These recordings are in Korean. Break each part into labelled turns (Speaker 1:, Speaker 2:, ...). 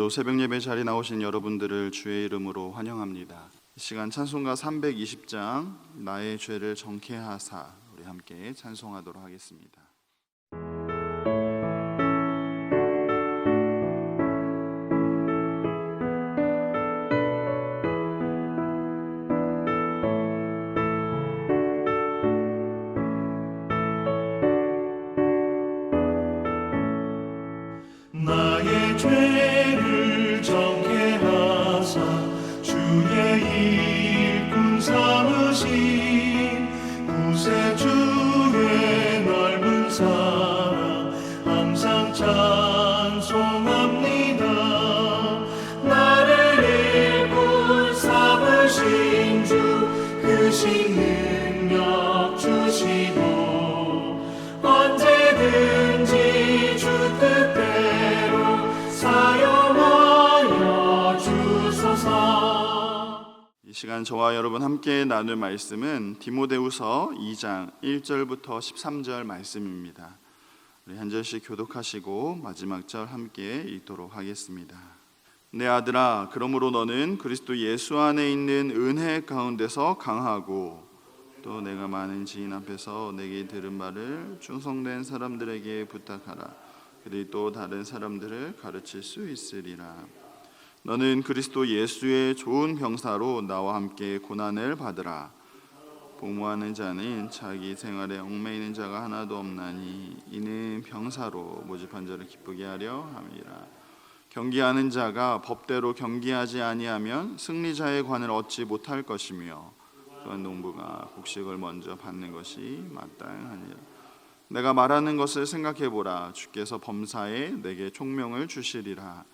Speaker 1: 오늘도 새벽 예배 자리에 나오신 여러분들을 주의 이름으로 환영합니다. 이 시간 찬송가 320장 나의 죄를 정케하사 우리 함께 찬송하도록 하겠습니다. 시간 저와 여러분 함께 나눌 말씀은 디모데후서 2장 1절부터 13절 말씀입니다. 우리 한 절씩 교독하시고 마지막 절 함께 읽도록 하겠습니다. 내 아들아 그러므로 너는 그리스도 예수 안에 있는 은혜 가운데서 강하고 또 내가 많은 지인 앞에서 내게 들은 말을 충성된 사람들에게 부탁하라 그들이 또 다른 사람들을 가르칠 수 있으리라 너는 그리스도 예수의 좋은 병사로 나와 함께 고난을 받으라. 복무하는 자는 자기 생활에 얽매이는 자가 하나도 없나니 이는 병사로 모집한 자를 기쁘게 하려 함이라. 경기하는 자가 법대로 경기하지 아니하면 승리자의 관을 얻지 못할 것이며 또한 농부가 곡식을 먼저 받는 것이 마땅하니라. 내가 말하는 것을 생각해 보라. 주께서 범사에 내게 총명을 주시리라.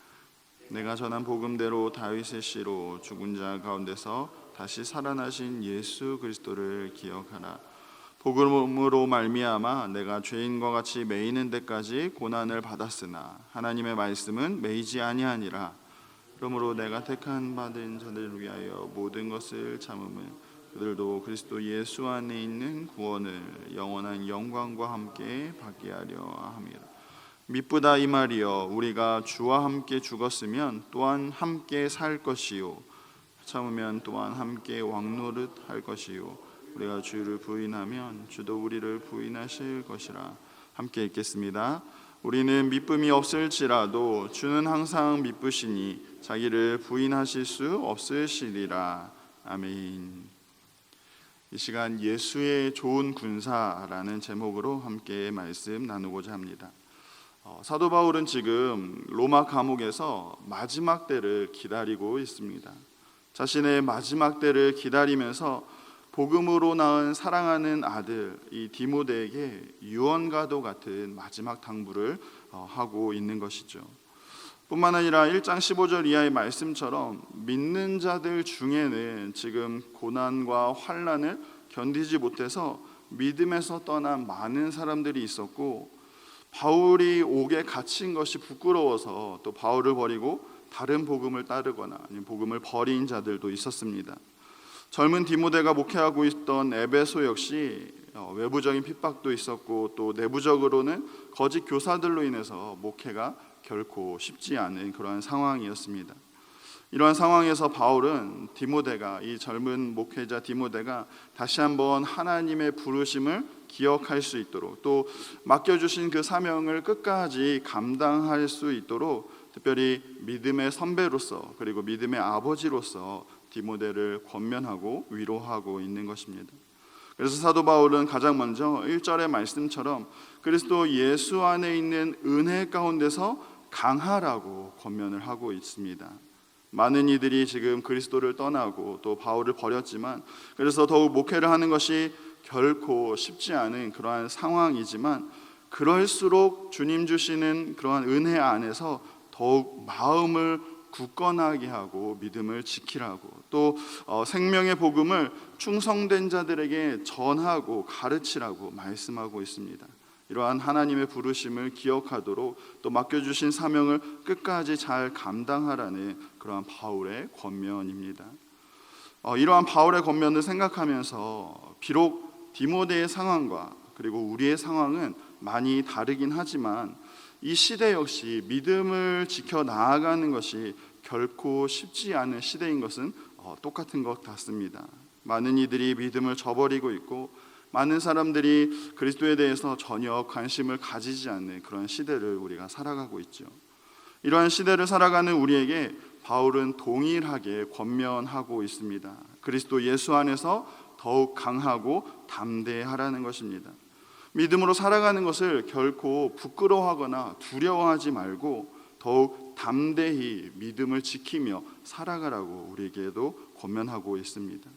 Speaker 1: 내가 전한 복음대로 다윗의 씨로 죽은 자 가운데서 다시 살아나신 예수 그리스도를 기억하라. 복음으로 말미암아 내가 죄인과 같이 매이는 데까지 고난을 받았으나 하나님의 말씀은 매이지 아니하니라. 그러므로 내가 택한 받은 자들을 위하여 모든 것을 참음은 그들도 그리스도 예수 안에 있는 구원을 영원한 영광과 함께 받게 하려 함이라. 미쁘다 이 말이여 우리가 주와 함께 죽었으면 또한 함께 살 것이요. 참으면 또한 함께 왕노릇 할 것이요. 우리가 주를 부인하면 주도 우리를 부인하실 것이라. 함께 읽겠습니다. 우리는 미쁨이 없을지라도 주는 항상 미쁘시니 자기를 부인하실 수 없으시리라. 아멘. 이 시간 예수의 좋은 군사라는 제목으로 함께 말씀 나누고자 합니다. 어, 사도 바울은 지금 로마 감옥에서 마지막 때를 기다리고 있습니다. 자신의 마지막 때를 기다리면서 복음으로 낳은 사랑하는 아들 이 디모데에게 유언과도 같은 마지막 당부를 어, 하고 있는 것이죠. 뿐만 아니라 1장 15절 이하의 말씀처럼 믿는 자들 중에는 지금 고난과 환란을 견디지 못해서 믿음에서 떠난 많은 사람들이 있었고 바울이 옥에 갇힌 것이 부끄러워서 또 바울을 버리고 다른 복음을 따르거나 아니면 복음을 버린 자들도 있었습니다. 젊은 디모데가 목회하고 있던 에베소 역시 어, 외부적인 핍박도 있었고 또 내부적으로는 거짓 교사들로 인해서 목회가 결코 쉽지 않은 그러한 상황이었습니다. 이러한 상황에서 바울은 디모데가 이 젊은 목회자 디모데가 다시 한번 하나님의 부르심을 기억할 수 있도록 또 맡겨 주신 그 사명을 끝까지 감당할 수 있도록 특별히 믿음의 선배로서 그리고 믿음의 아버지로서 디모데를 권면하고 위로하고 있는 것입니다. 그래서 사도 바울은 가장 먼저 1절의 말씀처럼 그리스도 예수 안에 있는 은혜 가운데서 강하라고 권면을 하고 있습니다. 많은 이들이 지금 그리스도를 떠나고 또 바울을 버렸지만 그래서 더욱 목회를 하는 것이 결코 쉽지 않은 그러한 상황이지만 그럴수록 주님 주시는 그러한 은혜 안에서 더욱 마음을 굳건하게 하고 믿음을 지키라고 또 어, 생명의 복음을 충성된 자들에게 전하고 가르치라고 말씀하고 있습니다. 이러한 하나님의 부르심을 기억하도록 또 맡겨주신 사명을 끝까지 잘 감당하라는 그러한 바울의 권면입니다. 어, 이러한 바울의 권면을 생각하면서 비록 디모데의 상황과 그리고 우리의 상황은 많이 다르긴 하지만 이 시대 역시 믿음을 지켜 나아가는 것이 결코 쉽지 않은 시대인 것은 어, 똑같은 것 같습니다. 많은 이들이 믿음을 저버리고 있고 많은 사람들이 그리스도에 대해서 전혀 관심을 가지지 않는 그런 시대를 우리가 살아가고 있죠. 이러한 시대를 살아가는 우리에게 바울은 동일하게 권면하고 있습니다. 그리스도 예수 안에서 더욱 강하고 담대하라는 것입니다. 믿음으로 살아가는 것을 결코 부끄러워하거나 두려워하지 말고 더욱 담대히 믿음을 지키며 살아가라고 우리에게도 권면하고 있습니다.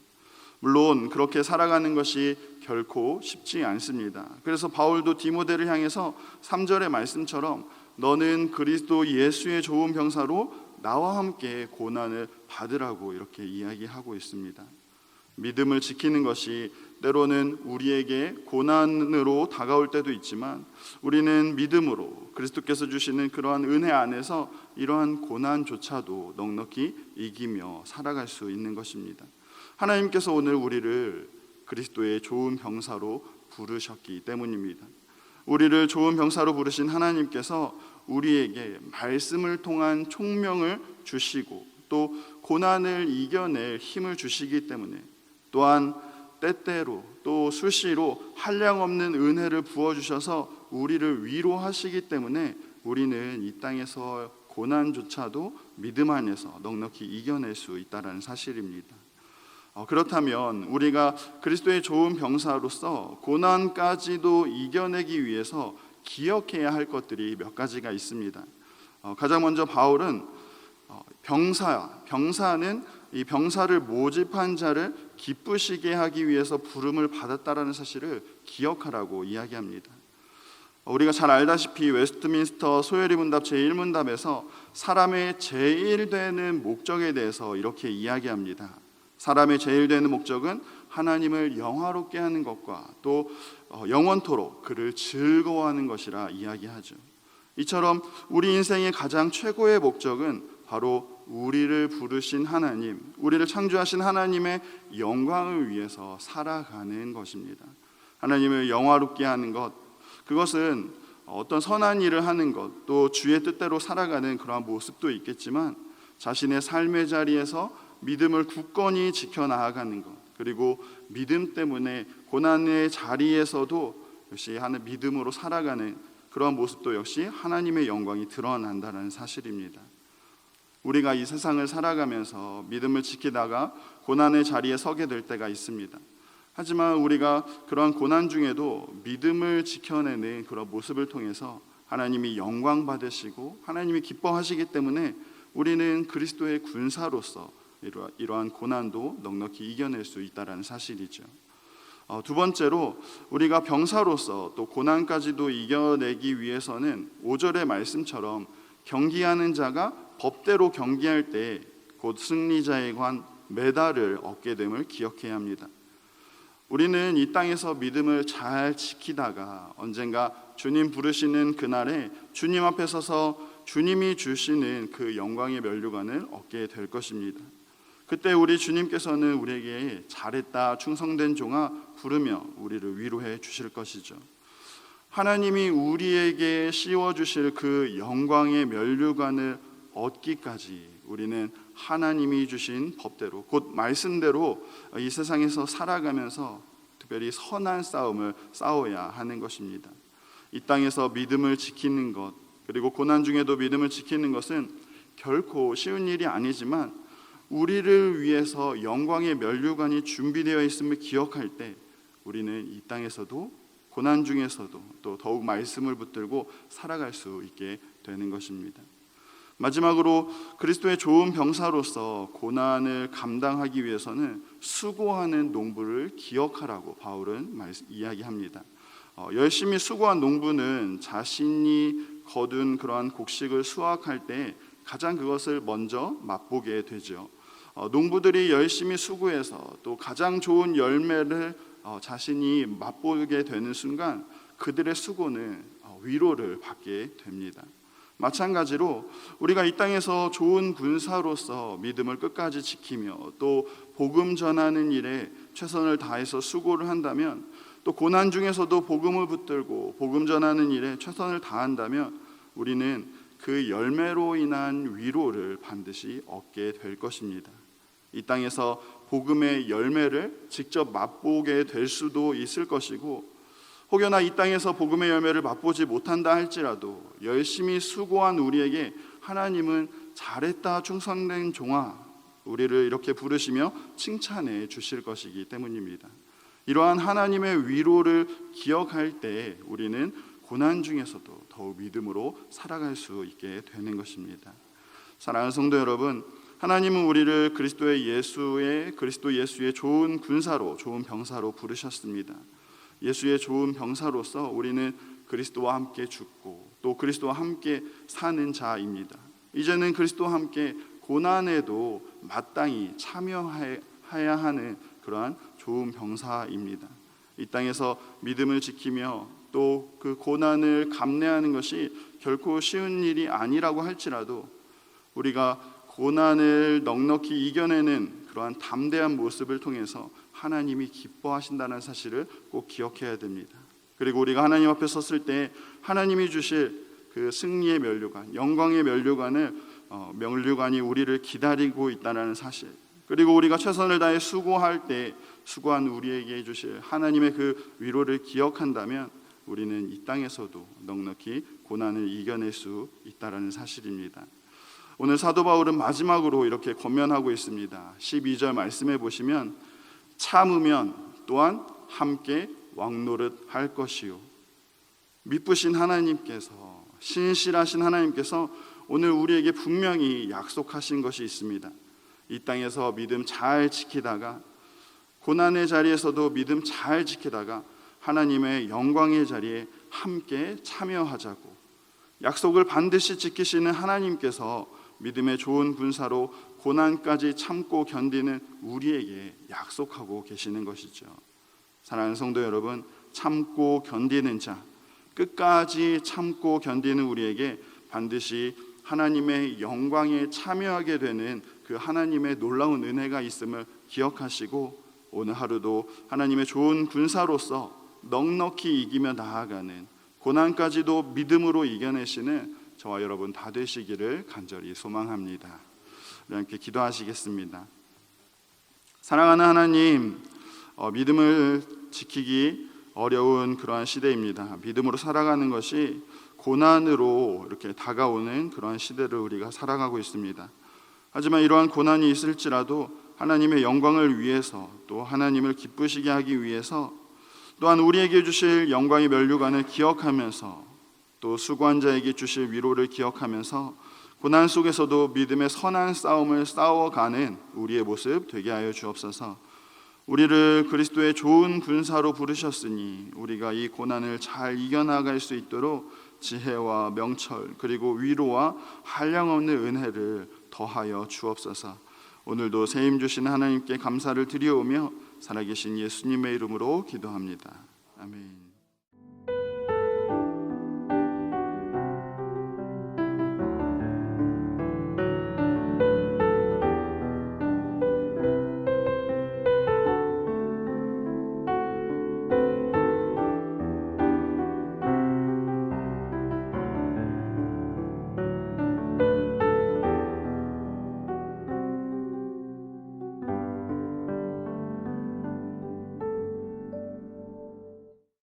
Speaker 1: 물론 그렇게 살아가는 것이 결코 쉽지 않습니다. 그래서 바울도 디모데를 향해서 3절의 말씀처럼 너는 그리스도 예수의 좋은 병사로 나와 함께 고난을 받으라고 이렇게 이야기하고 있습니다. 믿음을 지키는 것이 때로는 우리에게 고난으로 다가올 때도 있지만 우리는 믿음으로 그리스도께서 주시는 그러한 은혜 안에서 이러한 고난조차도 넉넉히 이기며 살아갈 수 있는 것입니다. 하나님께서 오늘 우리를 그리스도의 좋은 병사로 부르셨기 때문입니다. 우리를 좋은 병사로 부르신 하나님께서 우리에게 말씀을 통한 총명을 주시고 또 고난을 이겨낼 힘을 주시기 때문에 또한 때때로 또 수시로 한량 없는 은혜를 부어 주셔서 우리를 위로하시기 때문에 우리는 이 땅에서 고난조차도 믿음 안에서 넉넉히 이겨낼 수 있다라는 사실입니다. 어, 그렇다면 우리가 그리스도의 좋은 병사로서 고난까지도 이겨내기 위해서 기억해야 할 것들이 몇 가지가 있습니다. 어, 가장 먼저 바울은 어, 병사, 병사는 이 병사를 모집한 자를 기쁘시게 하기 위해서 부름을 받았다라는 사실을 기억하라고 이야기합니다. 어, 우리가 잘 알다시피 웨스트민스터 소요리 문답 제1문답에서 사람의 제일 되는 목적에 대해서 이렇게 이야기합니다. 사람의 제일 되는 목적은 하나님을 영화롭게 하는 것과 또 어, 영원토록 그를 즐거워하는 것이라 이야기하죠. 이처럼 우리 인생의 가장 최고의 목적은 바로 우리를 부르신 하나님, 우리를 창조하신 하나님의 영광을 위해서 살아가는 것입니다. 하나님을 영화롭게 하는 것, 그것은 어떤 선한 일을 하는 것, 또 주의 뜻대로 살아가는 그러한 모습도 있겠지만 자신의 삶의 자리에서 믿음을 굳건히 지켜 나아가는 것, 그리고 믿음 때문에 고난의 자리에서도 역시 하는 믿음으로 살아가는 그러한 모습도 역시 하나님의 영광이 드러난다는 사실입니다. 우리가 이 세상을 살아가면서 믿음을 지키다가 고난의 자리에 서게 될 때가 있습니다. 하지만 우리가 그러한 고난 중에도 믿음을 지켜내는 그런 모습을 통해서 하나님이 영광 받으시고 하나님이 기뻐하시기 때문에 우리는 그리스도의 군사로서 이러한, 이러 한 고난도 넉넉히 이겨낼 수 있다라는 사실이죠. 어, 두 번째로 우리가 병사로서 또 고난까지도 이겨내기 위해서는 5절의 말씀처럼 경기하는 자가 법대로 경기할 때 곧 승리자에 관 메달을 얻게 됨을 기억해야 합니다. 우리는 이 땅에서 믿음을 잘 지키다가 언젠가 주님 부르시는 그날에 주님 앞에 서서 주님이 주시는 그 영광의 면류관을 얻게 될 것입니다. 그때 우리 주님께서는 우리에게 잘했다 충성된 종아 부르며 우리를 위로해 주실 것이죠. 하나님이 우리에게 씌워 주실 그 영광의 면류관을 얻기까지 우리는 하나님이 주신 법대로 곧 말씀대로 이 세상에서 살아가면서 특별히 선한 싸움을 싸워야 하는 것입니다. 이 땅에서 믿음을 지키는 것 그리고 고난 중에도 믿음을 지키는 것은 결코 쉬운 일이 아니지만 우리를 위해서 영광의 면류관이 준비되어 있음을 기억할 때 우리는 이 땅에서도 고난 중에서도 또 더욱 말씀을 붙들고 살아갈 수 있게 되는 것입니다. 마지막으로 그리스도의 좋은 병사로서 고난을 감당하기 위해서는 수고하는 농부를 기억하라고 바울은 이야기합니다. 어, 열심히 수고한 농부는 자신이 거둔 그러한 곡식을 수확할 때 가장 그것을 먼저 맛보게 되죠. 어, 농부들이 열심히 수고해서 또 가장 좋은 열매를 어, 자신이 맛보게 되는 순간 그들의 수고는 어, 위로를 받게 됩니다. 마찬가지로 우리가 이 땅에서 좋은 군사로서 믿음을 끝까지 지키며 또 복음 전하는 일에 최선을 다해서 수고를 한다면 또 고난 중에서도 복음을 붙들고 복음 전하는 일에 최선을 다한다면 우리는 그 열매로 인한 위로를 반드시 얻게 될 것입니다. 이 땅에서 복음의 열매를 직접 맛보게 될 수도 있을 것이고 혹여나 이 땅에서 복음의 열매를 맛보지 못한다 할지라도 열심히 수고한 우리에게 하나님은 잘했다 충성된 종아 우리를 이렇게 부르시며 칭찬해 주실 것이기 때문입니다. 이러한 하나님의 위로를 기억할 때 우리는 고난 중에서도 더욱 믿음으로 살아갈 수 있게 되는 것입니다. 사랑하는 성도 여러분, 하나님은 우리를 그리스도의 예수의 그리스도 예수의 좋은 군사로 좋은 병사로 부르셨습니다. 예수의 좋은 병사로서 우리는 그리스도와 함께 죽고 또 그리스도와 함께 사는 자입니다. 이제는 그리스도와 함께 고난에도 마땅히 참여해야 하는 그러한 좋은 병사입니다. 이 땅에서 믿음을 지키며 또 그 고난을 감내하는 것이 결코 쉬운 일이 아니라고 할지라도 우리가 고난을 넉넉히 이겨내는 그러한 담대한 모습을 통해서 하나님이 기뻐하신다는 사실을 꼭 기억해야 됩니다. 그리고 우리가 하나님 앞에 섰을 때 하나님이 주실 그 승리의 면류관, 영광의 면류관을 어, 면류관이 우리를 기다리고 있다는 사실. 그리고 우리가 최선을 다해 수고할 때 수고한 우리에게 주실 하나님의 그 위로를 기억한다면 우리는 이 땅에서도 넉넉히 고난을 이겨낼 수 있다라는 사실입니다. 오늘 사도 바울은 마지막으로 이렇게 권면하고 있습니다. 12절 말씀해 보시면 참으면 또한 함께 왕노릇 할 것이요 미쁘신 하나님께서 신실하신 하나님께서 오늘 우리에게 분명히 약속하신 것이 있습니다. 이 땅에서 믿음 잘 지키다가 고난의 자리에서도 믿음 잘 지키다가 하나님의 영광의 자리에 함께 참여하자고 약속을 반드시 지키시는 하나님께서 믿음의 좋은 군사로 고난까지 참고 견디는 우리에게 약속하고 계시는 것이죠. 사랑하는 성도 여러분, 참고 견디는 자, 끝까지 참고 견디는 우리에게 반드시 하나님의 영광에 참여하게 되는 그 하나님의 놀라운 은혜가 있음을 기억하시고 오늘 하루도 하나님의 좋은 군사로서 넉넉히 이기며 나아가는 고난까지도 믿음으로 이겨내시는 저와 여러분 다 되시기를 간절히 소망합니다. 함께 기도하시겠습니다. 사랑하는 하나님, 어, 믿음을 지키기 어려운 그러한 시대입니다. 믿음으로 살아가는 것이 고난으로 이렇게 다가오는 그러한 시대를 우리가 살아가고 있습니다. 하지만 이러한 고난이 있을지라도 하나님의 영광을 위해서 또 하나님을 기쁘시게 하기 위해서 또한 우리에게 주실 영광의 면류관을 기억하면서 또 수고한 자에게 주실 위로를 기억하면서 고난 속에서도 믿음의 선한 싸움을 싸워가는 우리의 모습 되게 하여 주옵소서. 우리를 그리스도의 좋은 군사로 부르셨으니 우리가 이 고난을 잘 이겨나갈 수 있도록 지혜와 명철 그리고 위로와 한량없는 은혜를 더하여 주옵소서. 오늘도 세임 주신 하나님께 감사를 드리오며 살아계신 예수님의 이름으로 기도합니다. 아멘.